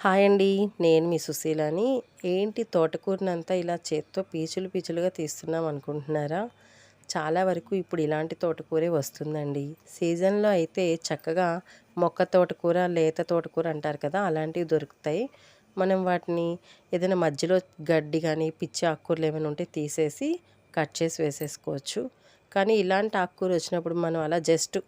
Hi అండి నేను మీ సుశీలని. ఏంటి తోటకూరనంతా ఇలా చేత్తో పీచులు పీచులుగా తీస్తున్నాం అనుకుంటున్నారా? చాలా వరకు ఇప్పుడు ఇలాంటి తోటకూరే వస్తుందండి. సీజన్లో అయితే చక్కగా మొక్క తోటకూర లేత తోటకూర అంటారు కదా అలాంటివి దొరుకుతాయి. మనం వాటిని ఏదైనా మధ్యలో గడ్డి కానీ పిచ్చి ఆకుకూరలు ఏమైనా ఉంటే తీసేసి కట్ చేసి వేసేసుకోవచ్చు. కానీ ఇలాంటి ఆకుకూర వచ్చినప్పుడు మనం అలా జస్ట్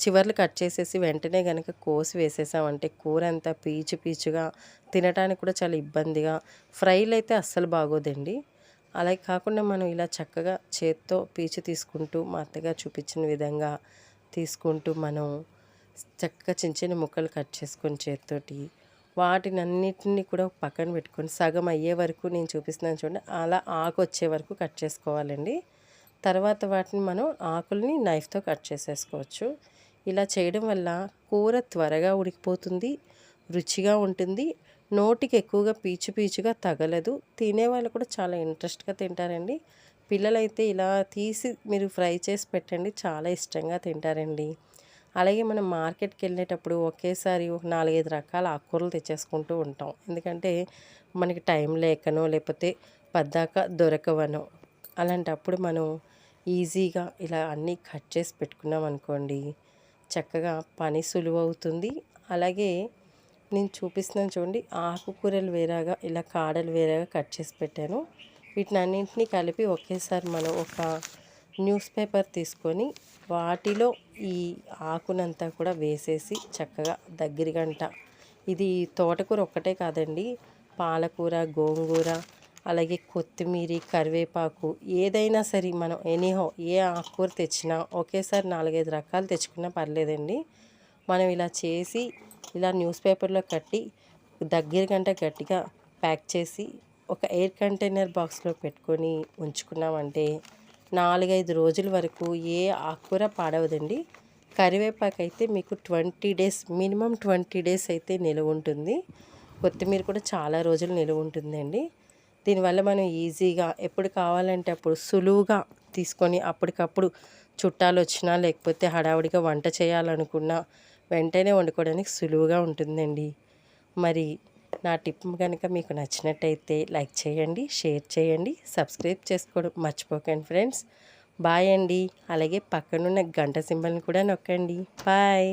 చివర్లు కట్ చేసేసి వెంటనే కనుక కోసి వేసేసామంటే కూర అంతా పీచు పీచుగా తినడానికి కూడా చాలా ఇబ్బందిగా ఫ్రైలు అయితే అస్సలు బాగోదండి. అలాగే కాకుండా మనం ఇలా చక్కగా చేత్తో పీచు తీసుకుంటూ మా అత్తగారు చూపించిన విధంగా తీసుకుంటూ మనం చక్కగా చిన్న చిన్న ముక్కలు కట్ చేసుకొని చేత్తోటి వాటిని అన్నిటిని కూడా పక్కన పెట్టుకొని సగం అయ్యే వరకు నేను చూపిస్తున్నాను చూడండి అలా ఆకు వచ్చే వరకు కట్ చేసుకోవాలండి. తర్వాత వాటిని మనం ఆకుల్ని నైఫ్తో కట్ చేసేసుకోవచ్చు. ఇలా చేయడం వల్ల కూర త్వరగా ఉడికిపోతుంది రుచిగా ఉంటుంది. నోటికి ఎక్కువగా పీచు పీచుగా తగలదు. తినేవాళ్ళు కూడా చాలా ఇంట్రెస్ట్గా తింటారండి. పిల్లలైతే ఇలా తీసి మీరు ఫ్రై చేసి పెట్టండి. చాలా ఇష్టంగా తింటారండి. అలాగే మనం మార్కెట్కి వెళ్ళేటప్పుడు ఒకేసారి ఒక నాలుగైదు రకాల ఆకుకూరలు తెచ్చేసుకుంటూ ఉంటాం. ఎందుకంటే మనకి టైం లేకనో లేకపోతే పద్దాక దొరకవనో అలాంటప్పుడు మనం ఈజీగా ఇలా అన్నీ కట్ చేసి పెట్టుకున్నాం అనుకోండి చక్కగా పని సులువవుతుంది. అలాగే నేను చూపిస్తున్నాను చూడండి ఆకుకూరలు వేరేగా ఇలా కాడలు వేరేగా కట్ చేసి పెట్టాను. వీటిని అన్నింటినీ కలిపి ఒకేసారి మనం ఒక న్యూస్ పేపర్ తీసుకొని వాటిలో ఈ ఆకునంతా కూడా వేసేసి చక్కగా దగ్గరి గంట. ఇది తోటకూర ఒక్కటే కాదండి పాలకూర గోంగూర అలాగే కొత్తిమీర కరివేపాకు ఏదైనా సరే మనం ఎనీహో ఏ ఆకుకూర తెచ్చినా ఒకేసారి నాలుగైదు రకాలు తెచ్చుకున్నా పర్లేదండి. మనం ఇలా చేసి ఇలా న్యూస్ పేపర్లో కట్టి దగ్గర గంట గట్టిగా ప్యాక్ చేసి ఒక ఎయిర్ కంటైనర్ బాక్స్లో పెట్టుకొని ఉంచుకున్నామంటే నాలుగైదు రోజుల వరకు ఏ ఆకుకూర పాడవదండి. కరివేపాకు అయితే మీకు twenty days minimum twenty days అయితే నిలువ ఉంటుంది. కొత్తిమీర కూడా చాలా రోజులు నిలువ ఉంటుందండి. దీనివల్ల మనం ఈజీగా ఎప్పుడు కావాలంటే అప్పుడు సులువుగా తీసుకొని అప్పటికప్పుడు చుట్టాలు వచ్చినా లేకపోతే హడావుడిగా వంట చేయాలనుకున్నా వెంటనే వండుకోవడానికి సులువుగా ఉంటుందండి. మరి నా టిప్ కనుక మీకు నచ్చినట్టయితే లైక్ చేయండి షేర్ చేయండి సబ్స్క్రైబ్ చేసుకోవడం మర్చిపోకండి ఫ్రెండ్స్. బాయ్ అండి. అలాగే పక్కనున్న గంట సింబల్ని కూడా నొక్కండి. బాయ్.